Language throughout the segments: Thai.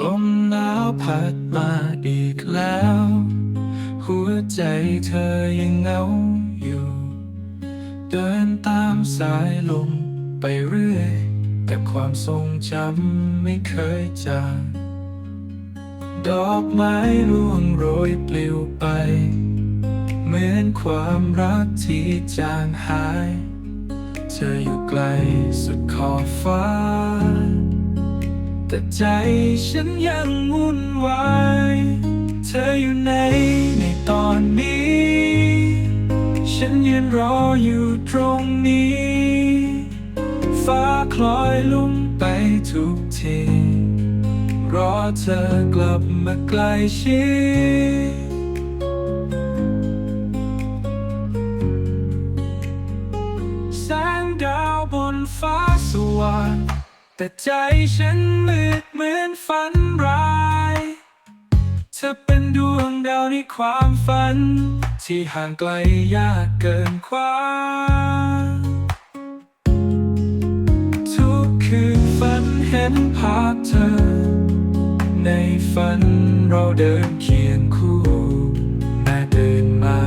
ลมหนาวพัดมาอีกแล้ว หัวใจเธอยังเหงาอยู่ เดินตามสายลมไปเรื่อยกับความทรงจำไม่เคยจางดอกไม้ร่วงโรยปลิวไป เหมือนความรักที่จางหาย เธออยู่ไกลสุดขอบฟ้า แต่ใจฉันยังวุ่นวาย เธออยู่ไหนในตอนนี้ ฉันยืนรออยู่ตรงนี้ ฟ้าคล้อยลุ่มไปทุกทีรอเธอกลับมาใกล้ชิดแสงดาวบนฟ้าสว่าง แต่ใจฉันมืดเหมือนฝันร้าย เธอเป็นดวงดาวในความฝัน ที่ห่างไกลยากเกินคว้าทุกคืนฝันเห็นภาพเธอ ในฝันเราเดินเคียงคู่แม้เดินมา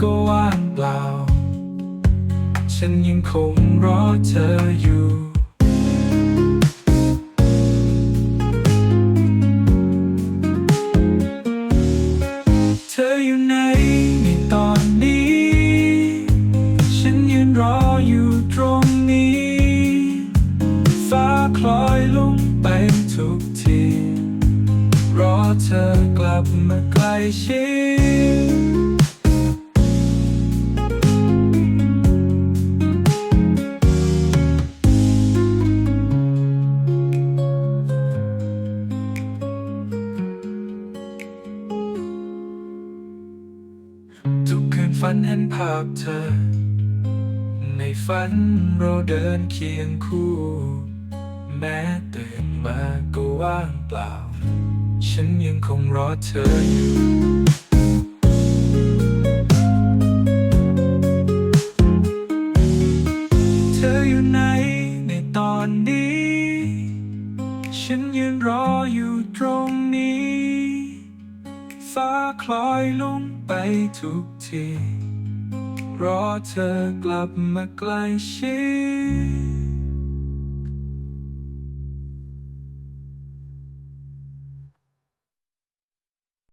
ก็ว่างเปล่า ฉันยังคงรอเธออยู่ ฟ้าคล้อยลงไปทุกทีรอเธอกลับมาใกล้ชิดทุกคืนฝันเห็นภาพเธอ ในฝันเราเดินเคียงคู่ แม้ตื่นมาก็ว่างเปล่า ฉันยังคงรอเธออยู่เธออยู่ไหนในตอนนี้ ฉันยืนรออยู่ตรงนี้ ฟ้าคล้อยลงไปทุกทีรอเธอกลับมาใกล้ชิด